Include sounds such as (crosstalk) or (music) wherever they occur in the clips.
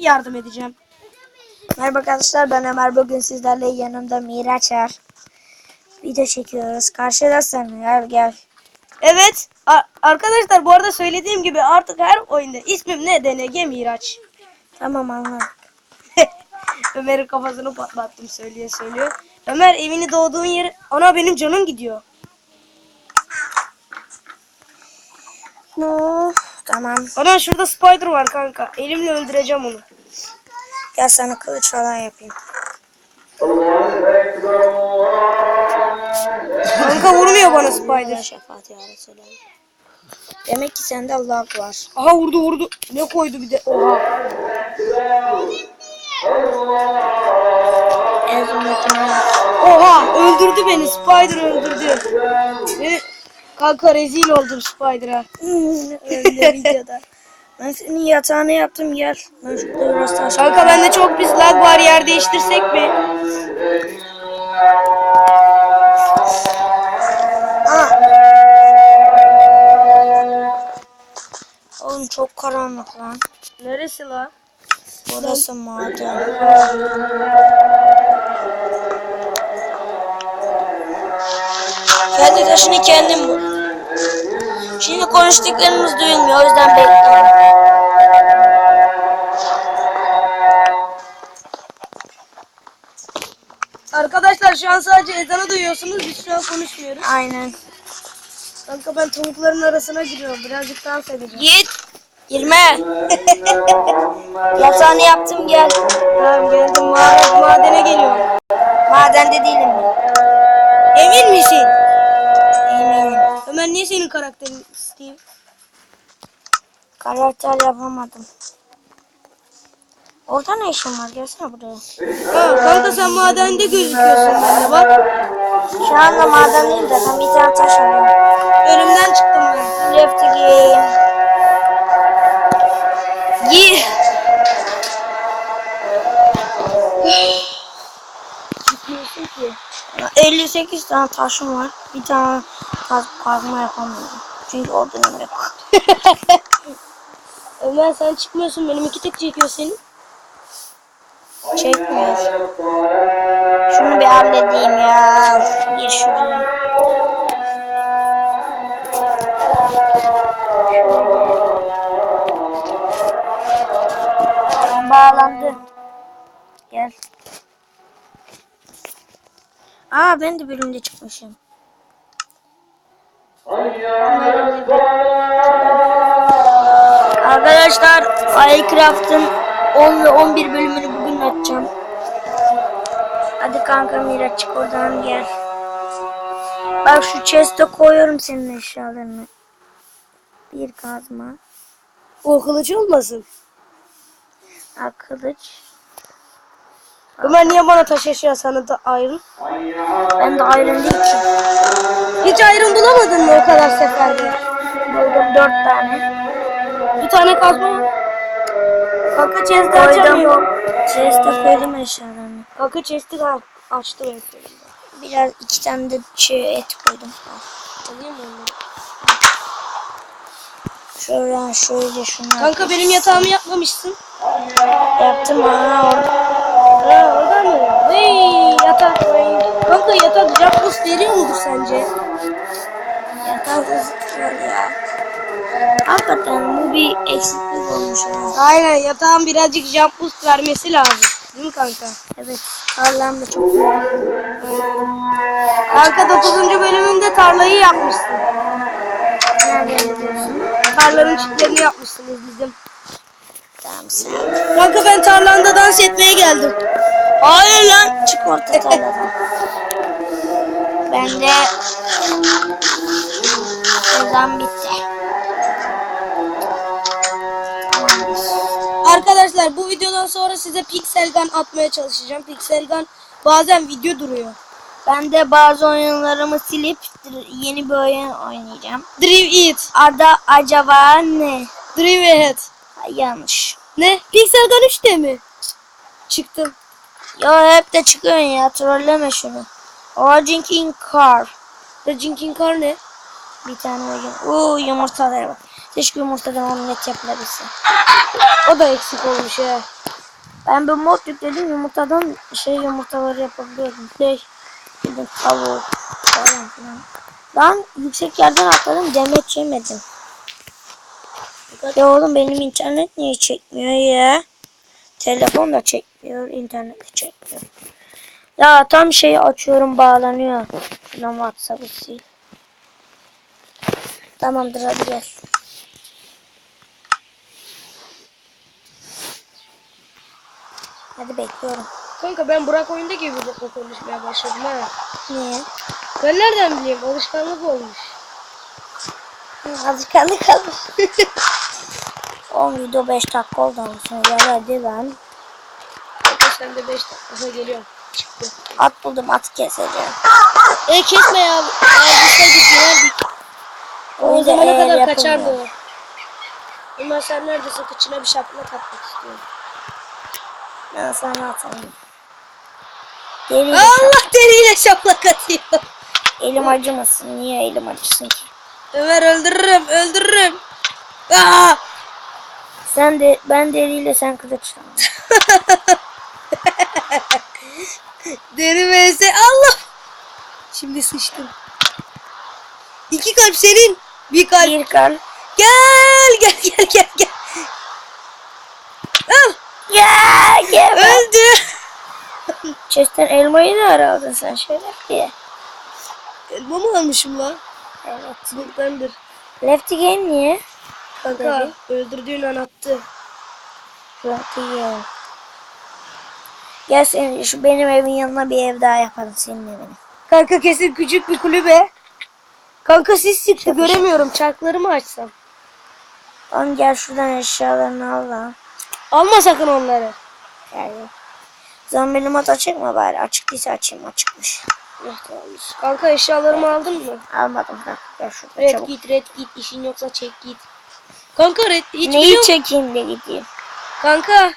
yardım edeceğim. Merhaba arkadaşlar ben Ömer. Bugün sizlerle yanımda Miraç var. Video çekiyoruz. Karşıdasın. Gel gel. Evet arkadaşlar bu arada söylediğim gibi artık her oyunda ismim ne DNG Miraç. Tamam anladım. (laughs) Ömer'in kafasını patlattım söylüyor söylüyor. Ömer evini doğduğun yeri ana benim canım gidiyor. No. Tamam. Ana şurada spider var kanka. Elimle öldüreceğim onu. Gel sana kılıç falan yapayım. Kanka vurmuyor bana spider. Şefaat ya Resulallah. Demek ki sende lag var. Aha vurdu vurdu. Ne koydu bir de. Oha. Oha öldürdü beni. Spider öldürdü. Beni... Kanka rezil oldum Spider'a. (laughs) Öyle videoda. Ben senin yatağını yaptım gel. Ben şurada biraz taş Kanka bende çok pis lag var yer değiştirsek mi? Aa. Oğlum çok karanlık lan. Neresi la? Burası maden. Kendi taşını kendin bul. Şimdi konuştuklarımız duyulmuyor o yüzden bekleyin. Arkadaşlar şu an sadece ezanı duyuyorsunuz. Biz şu an konuşmuyoruz. Aynen. Kanka ben tavukların arasına giriyorum. Birazcık dans edeceğim. Git. Girme. Yatağını yaptım gel. Tamam geldim. Madene geliyorum. Madende değilim. Emin misin? Ömer niye senin karakterin Steve? Karakter yapamadım. Orada ne işin var? Gelsene buraya. Ha, kanka sen madende gözüküyorsun bende bak. Şu anda maden değil de ben bir tane taş alıyorum. Önümden çıktım ben. Left game. Gir. Çıkmıyorsun ki. 58 tane taşım var. Bir tane kaz kazma yapamıyorum. Çünkü odunum yok. (laughs) Ömer sen çıkmıyorsun. Benim iki tek çekiyor senin. Çekmiyor. Şunu bir halledeyim ya. Gir şuraya. Bağlandı. Gel. Aa ben de bölümde çıkmışım. Arkadaşlar Minecraft'ın 10 ve 11 bölümünü bugün açacağım. Hadi kanka Miraç çık oradan gel. Bak şu chest'e koyuyorum senin eşyalarını. Bir kazma, O kılıç olmasın. ha, kılıç. Ömer niye bana taş eşya sana da ayrı? Ben de iron değil ki. Bulamadın mı o kadar seferde? Buldum 4 tane. Bir tane kazma. Kanka chest'i açamıyorum. Chest'e koydum eşyalarını. Kanka chest'i açtı ben. Biraz iki tane de şey et koydum. Al. Alayım mı onları? Şöyle şöyle şunlar. Kanka benim yatağımı yapmamışsın. Yaptım ha orada. Ha orada mı? Vey yatak. Kanka yatak jacuzzi veriyor mudur sence? Yatak gözüküyor ya. Hakikaten bu bir eksiklik olmuş ya. Aynen yatağın birazcık jump boost vermesi lazım. Değil mi kanka? Evet. Tarlam da çok güzel. Kanka 9. bölümünde tarlayı yapmışsın. Nereden biliyorsun? Tarlanın çitlerini yapmışsınız bizim. Tamam sen. Kanka ben tarlanda dans etmeye geldim. Hayır lan. Çık orta tarladan. (laughs) Ben de sezon bitti. Tamamdır. Arkadaşlar bu videodan sonra size Pixel Gun atmaya çalışacağım. Pixel Gun bazen video duruyor. Ben de bazı oyunlarımı silip yeni bir oyun oynayacağım. Drive It. Adı acaba ne? Drive. Ay, yanlış. Ne? Pixel Gun 3'te mi? Çıktım. Ya hep de çıkıyorsun ya trolleme şunu. Origin King Car. Raging King Car ne? Bir tane oyun. Oo yumurtalara bak. Keşke yumurtadan omlet yapılabilse. O da eksik olmuş ya. Ben bir mod yükledim yumurtadan şey yumurtaları yapabiliyordum. Ne? Dedim tavuk falan filan. Ben yüksek yerden atladım demet yemedim. Ya oğlum benim internet niye çekmiyor ya? Telefon da çekmiyor, internet de çekmiyor. Ya tam şeyi açıyorum bağlanıyor. Şuradan WhatsApp'ı sil. Tamamdır hadi gel. Hadi bekliyorum. Kanka ben Burak oyunda gibi Burak'la konuşmaya başladım ha. Niye? Ben nereden bileyim? Alışkanlık olmuş. Alışkanlık kalmış. (laughs) 10 video 5 dakika oldu anasını gel hadi ben. Kanka sen de 5 dakikada geliyorum. Çıktı. At buldum at keseceğim. E kesme ya. Eğer gitseydik yenerdik. O Öyle zamana kadar yapılmıyor. kaçardı o. Ömer sen neredesin? Kıçına bir şaplak atmak istiyorum. Ben sana atarım. Deli Allah deriyle şaplak atıyor. elim acımasın. Niye elim acısın ki? Ömer öldürürüm, öldürürüm. Aa! Sen de ben deriyle sen kılıçla. (laughs) Deri vs. Allah! Şimdi sıçtım. İki kalp senin. Bir kalp. Bir kal. Gel gel gel gel gel. Al. Ya gel. Öldü. Chest'ten elmayı da aradın sen şöyle diye. Elma mı almışım lan? Evet. Bundandır. Lefty game niye? Kanka öldürdüğün an attı. Lefty game. Gel senin şu benim evin yanına bir ev daha yapalım senin evine. Kanka kesin küçük bir kulübe. Kanka sis çıktı göremiyorum. Çarklarımı açsam. Oğlum gel şuradan eşyalarını al lan. Alma sakın onları. Zaman benim at açık mı bari? Açık değilse açayım açıkmış. Kanka eşyalarımı aldın mı? Almadım bırak. Gel şurada Red çabuk. git red git. İşin yoksa çek git. Kanka red hiç Neyi biliyor- çekeyim de gideyim. Kanka.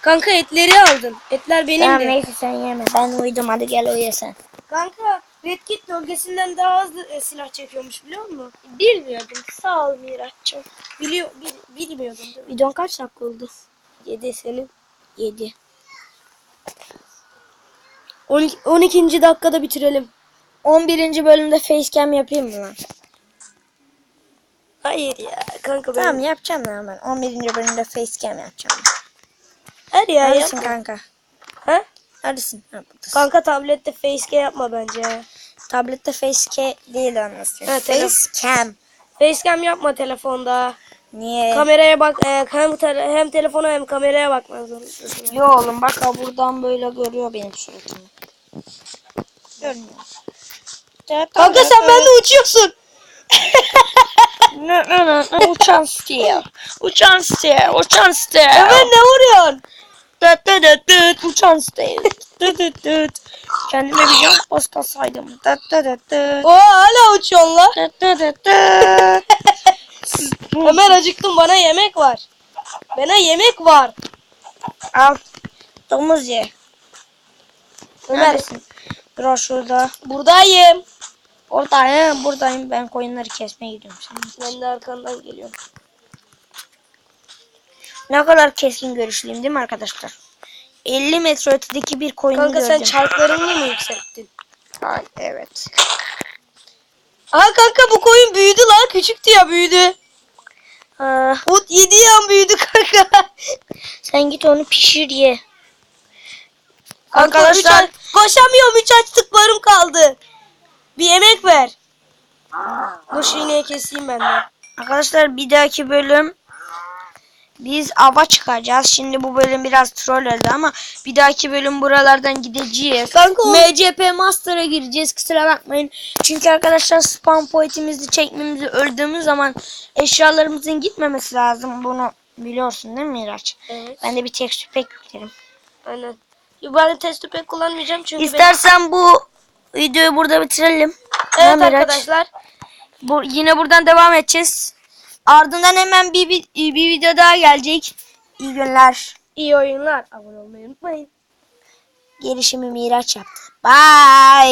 Kanka etleri aldın. Etler benim Tamam de. neyse sen yeme. Ben uyudum hadi gel uyu sen. Kanka Red Kit bölgesinden daha hızlı e, silah çekiyormuş biliyor musun? Bilmiyordum. Sağ ol Miraç'cığım. Biliyor, bil, bilmiyordum değil mi? Videon kaç dakika oldu? 7 senin. 7. 12, 12. dakikada bitirelim. 11. bölümde facecam yapayım mı lan? Hayır ya kanka ben. Tamam yapacağım ya ben. 11. bölümde facecam yapacağım. Hadi ya Neredesin yapma. kanka? Ha? Neredesin? Ha, buradasın. Kanka tablette facecam yapma bence. Tablette facecam değil anlasın. Ha. Facecam. Facecam yapma telefonda. Niye? Kameraya bak e, hem, tele- hem telefona hem kameraya bakman zorundasın. Yo oğlum bak ha buradan böyle görüyor benim suratımı. Görmüyor. Kanka sen bende uçuyorsun. (laughs) Uçan stil. Uçan stil. Uçan stil. Ömer ne vuruyorsun? Dıt dıt dıt dıt. Uçan stil. Dıt dıt dıt. Kendime bir jump boost alsaydım. Dıt dıt dıt dıt. Oo hala uçuyorsun la. Dıt dıt dıt dıt. Ömer acıktım bana yemek var. Bana yemek var. Al. Domuz ye. Ömer? Dur şurada. buradayım. Oradayım. Buradayım. Ben koyunları kesmeye gidiyorum. Sen Ben de arkandan geliyorum. Ne kadar keskin görüşlüyüm değil mi arkadaşlar? 50 metre ötedeki bir koyunu Kanka gördüm. sen çarklarını mı yükselttin? Ay, evet. Aa kanka bu koyun büyüdü lan. Küçüktü ya büyüdü. Aa, Bu 7 yan büyüdü kanka. sen git onu pişir ye. Kanka Arkadaşlar- üç koşamıyorum 3 açtıklarım kaldı. Bir yemek ver. Dur ineği keseyim ben de. Arkadaşlar bir dahaki bölüm biz ava çıkacağız. Şimdi bu bölüm biraz troll oldu ama bir dahaki bölüm buralardan gideceğiz. Kanka MCP Master'a gireceğiz. Kusura bakmayın. Çünkü arkadaşlar spam poetimizi çekmemizi öldüğümüz zaman eşyalarımızın gitmemesi lazım. Bunu biliyorsun değil mi Miraç? Evet. Ben de bir tek pek yüklerim. Aynen. Ben test tüpek kullanmayacağım çünkü İstersen bu videoyu burada bitirelim. Evet Miraç? arkadaşlar. Bu, yine buradan devam edeceğiz. Ardından hemen bir, bir, bir video daha gelecek. İyi günler. iyi oyunlar. Abone olmayı unutmayın. Gelişimi Miraç yaptı. Bye.